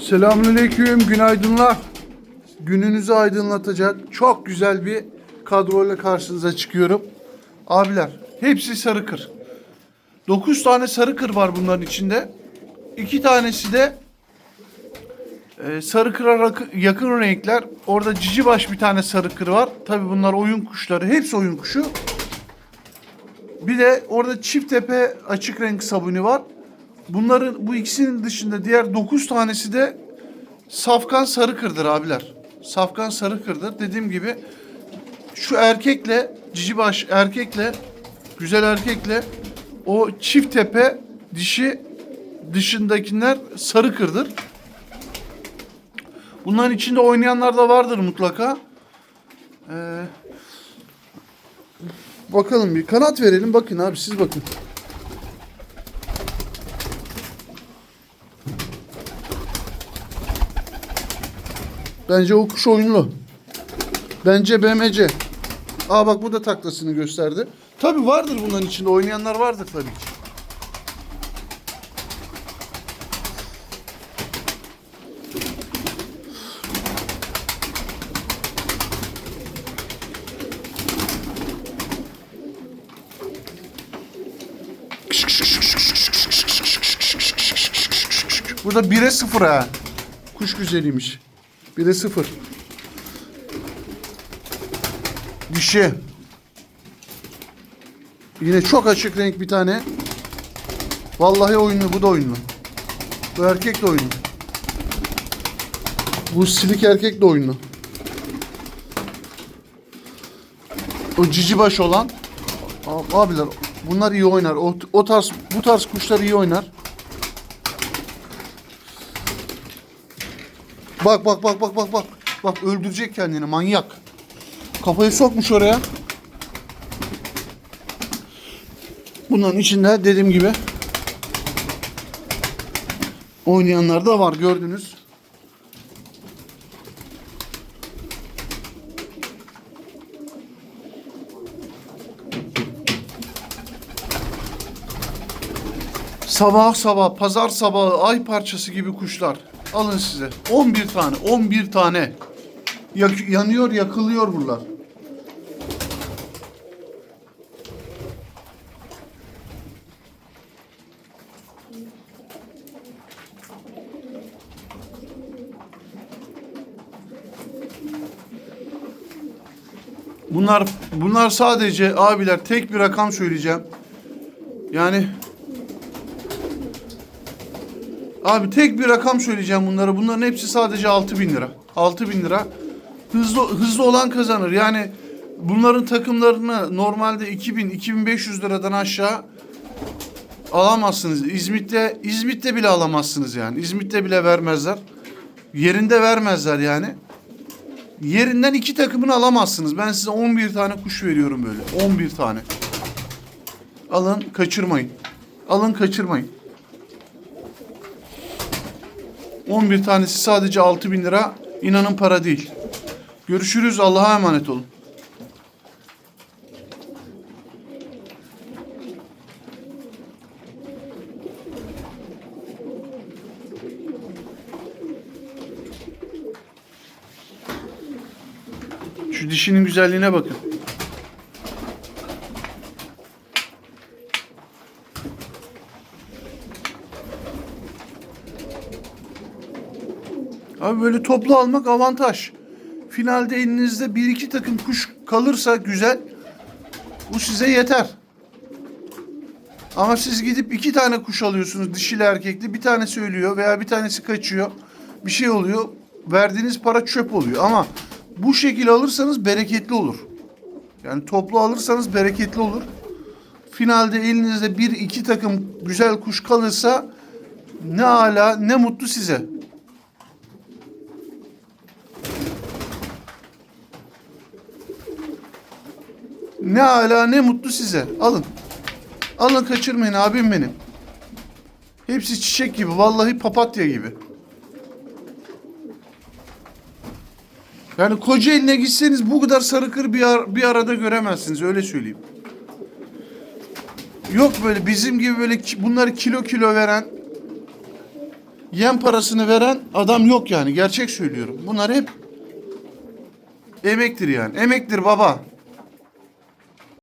Selamünaleyküm, günaydınlar. Gününüzü aydınlatacak çok güzel bir kadroyla karşınıza çıkıyorum. Abiler, hepsi sarı kır. 9 tane sarı kır var bunların içinde. 2 tanesi de e, sarı kıra yakın renkler. Orada cici baş bir tane sarı kır var. Tabi bunlar oyun kuşları. Hepsi oyun kuşu. Bir de orada çift tepe açık renk sabuni var. Bunların bu ikisinin dışında diğer 9 tanesi de safkan sarı kırdır abiler. Safkan sarı kırdır. Dediğim gibi şu erkekle cicibaş erkekle güzel erkekle o çift tepe dişi dışındakiler sarı kırdır. Bunların içinde oynayanlar da vardır mutlaka. Ee, bakalım bir kanat verelim. Bakın abi siz bakın. Bence o kuş oyunlu. Bence BMC. Aa bak bu da taklasını gösterdi. Tabi vardır bunların içinde oynayanlar vardır tabii ki. Burada 1'e 0 ha. Kuş güzeliymiş. 1'e 0. Dişi. Yine çok açık renk bir tane. Vallahi oyunlu, bu da oyunlu. Bu erkek de oyunlu. Bu silik erkek de oyunlu. O cici baş olan abiler bunlar iyi oynar. O, o tarz bu tarz kuşlar iyi oynar. Bak bak bak bak bak bak. Bak öldürecek kendini manyak. Kafayı sokmuş oraya. Bunların içinde dediğim gibi oynayanlar da var gördünüz. Sabah sabah, pazar sabahı ay parçası gibi kuşlar. Alın size. 11 tane, 11 tane. Yak- yanıyor, yakılıyor buralar. Bunlar bunlar sadece abiler tek bir rakam söyleyeceğim. Yani Abi tek bir rakam söyleyeceğim bunlara. Bunların hepsi sadece 6000 lira. 6000 lira. Hızlı hızlı olan kazanır. Yani bunların takımlarını normalde 2000 2500 liradan aşağı alamazsınız. İzmit'te İzmit'te bile alamazsınız yani. İzmit'te bile vermezler. Yerinde vermezler yani. Yerinden iki takımını alamazsınız. Ben size 11 tane kuş veriyorum böyle. 11 tane. Alın kaçırmayın. Alın kaçırmayın. 11 tanesi sadece 6000 bin lira. İnanın para değil. Görüşürüz. Allah'a emanet olun. Şu dişinin güzelliğine bakın. Abi böyle toplu almak avantaj. Finalde elinizde bir iki takım kuş kalırsa güzel. Bu size yeter. Ama siz gidip iki tane kuş alıyorsunuz dişili erkekli. Bir tanesi ölüyor veya bir tanesi kaçıyor. Bir şey oluyor. Verdiğiniz para çöp oluyor. Ama bu şekilde alırsanız bereketli olur. Yani toplu alırsanız bereketli olur. Finalde elinizde bir iki takım güzel kuş kalırsa ne ala ne mutlu size. Ne ala ne mutlu size. Alın. Alın kaçırmayın abim benim. Hepsi çiçek gibi. Vallahi papatya gibi. Yani koca eline gitseniz bu kadar sarı kır bir, ar- bir arada göremezsiniz. Öyle söyleyeyim. Yok böyle bizim gibi böyle ki- bunları kilo kilo veren yem parasını veren adam yok yani. Gerçek söylüyorum. Bunlar hep emektir yani. Emektir baba.